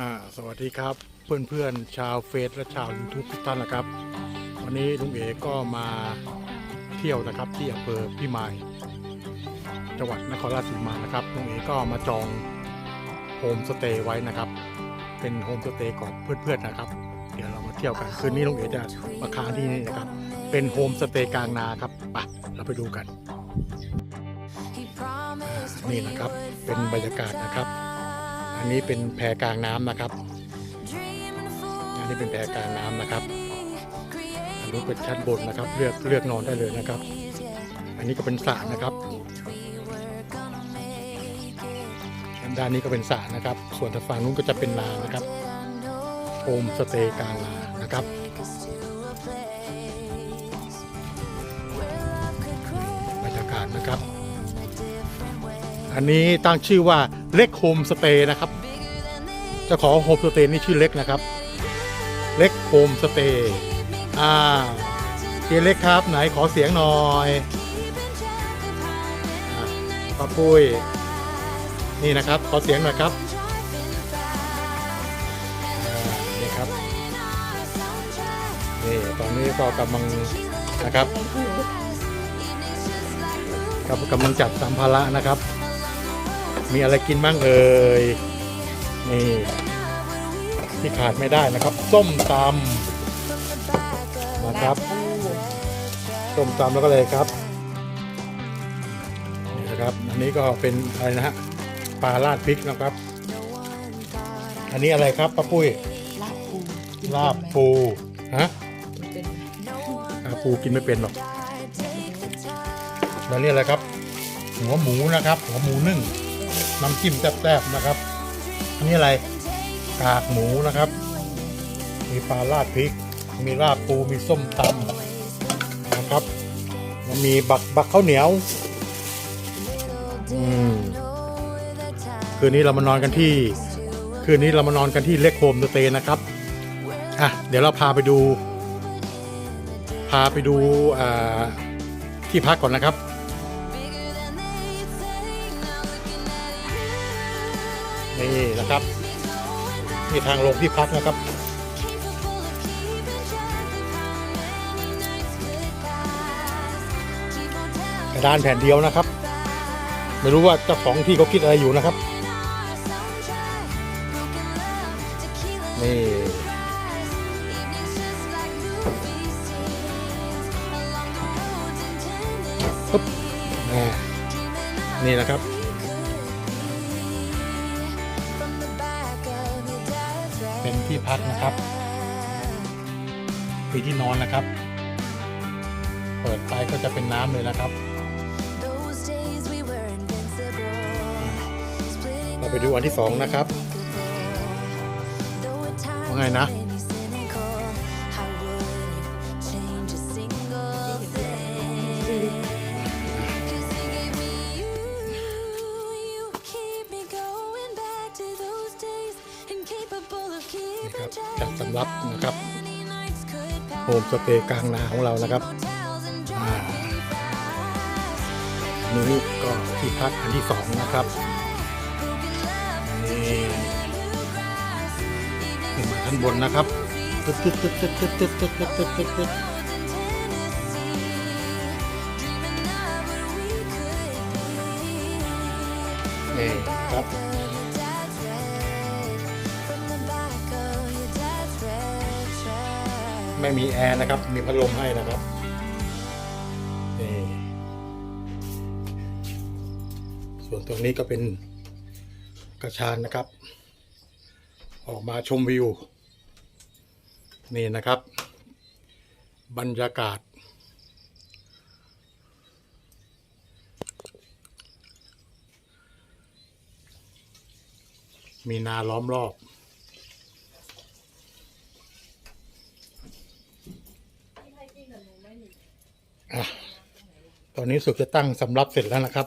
อ่าสวัสดีครับเพื่อนเพื่อนๆชาวเฟซและชาวยูทูบทุกท่านนะครับ วันนี้ลุงเอก็มาเที่ยวนะครับที่อำเภอพิมาย จังหวัดนครราชสีมานะครับลุงเอก็มาจองโฮมสเตย์ไว้นะครับ เป็นโฮมสเตย์ของเพื่อนๆนะครับ เดี๋ยวเรามาเที่ยวกันคืนนี้ลุงเอจะมาค้างที่นี่นะครับ เป็นโฮมสเตย์กลางนาครับไปเราไปดูกัน นี่นะครับเป็นบรรยากาศนะครับอั นนี้เป็นแพกลางน้ำนะครับ อันนี้เป็นแพกลางน้ำนะครับอันนี้เป็นชั้นบนนะครับ เลือกเลือกนอนได้เลยนะครับ อันนี้ก็เป็นสระนะครับด้านนี้ก็เป็นสระนะครับ ส่วนทางฝั่งนู้นก็จะเป็นนานะครับโฮมสเตย์กลางนานะครับบรรยากาศนะครับ อันนี้ตั้งชื่อว่า เล็กโฮมสเตย์นะครับจ้าขอโฮมสเตย์นี่ชื่อเล็กนะครับ เล็กโฮมสเตย์อ่าเจเล็กครับ ไหนขอเสียงหน่อยอป้าปุ้ยนี่นะครับ ขอเสียงหน่อยครับนี่ครับนี่ตอนนี้ก็กำลังนะครับกำกำลังจัดสัมภาระนะครับ มีอะไรกินบ้างเอ่ยนี่ที่ขาดไม่ได้นะครับ ส้มตำนะครับส้มตำแล้วก็เลยครับนี่นะครับ อันนี้ก็เป็นอะไรนะฮะปลาราดพริกนะครับ อันนี้อะไรครับป้าปุ้ยลาบปูลาบปูฮะปลาบปูกินไม่เป็นหรอกแล้วนี่อะไรครับ หัวหมูนะครับ หัวหมูนึ่ง น้ำจิ้มแซ่บๆนะครับ อันนี้อะไรกากหมูนะครับ มีปลาราดพริก มีลาบปูมีส้มตำนะครับแล้วมีบักบักข้าวเหนียวอืมคืนนี้เรามานอนกันที่ คืนนี้เรามานอนกันที่เล็กโฮมสเตย์นะครับอะเดี๋ยวเราพาไปดู พาไปดูที่พักก่อนนะครับ นี่นะครับนี่ทางลงที่พักนะครับกระดานแผ่นเดียวนะครับ ไม่รู้ว่าเจ้าของที่เขาคิดอะไรอยู่นะครับ นี่ปึ๊บนี่นะครับ ที่พักนะครับมีที่นอนนะครับ เปิดไปก็จะเป็นน้ำเลยนะครับ เราไปดูอันที่สองนะครับว่าไงนะนี่ ครับจัดสำรับนะครับโฮมสเตย์กลางนาของเรานะครับอ่าอันนี้ก็ที่พักอันที่สองนะครับนี่ขึ้นมาท่านบนนะครับตึ๊ดตึ๊ดตึ๊ดตึ๊ดตึ๊ดตึ๊ดตึ๊ดตึ๊ดตึ๊ดตึ๊ดตึ๊ดนี่ครับ ไม่มีแอร์นะครับ มีพัดลมให้นะครับนี่ส่วนตรงนี้ก็เป็นกระชานนะครับ ออกมาชมวิว นี่นะครับ บรรยากาศ มีนาล้อมรอบ ตอนนี้สุกจะตั้งสำรับเสร็จแล้วนะครับ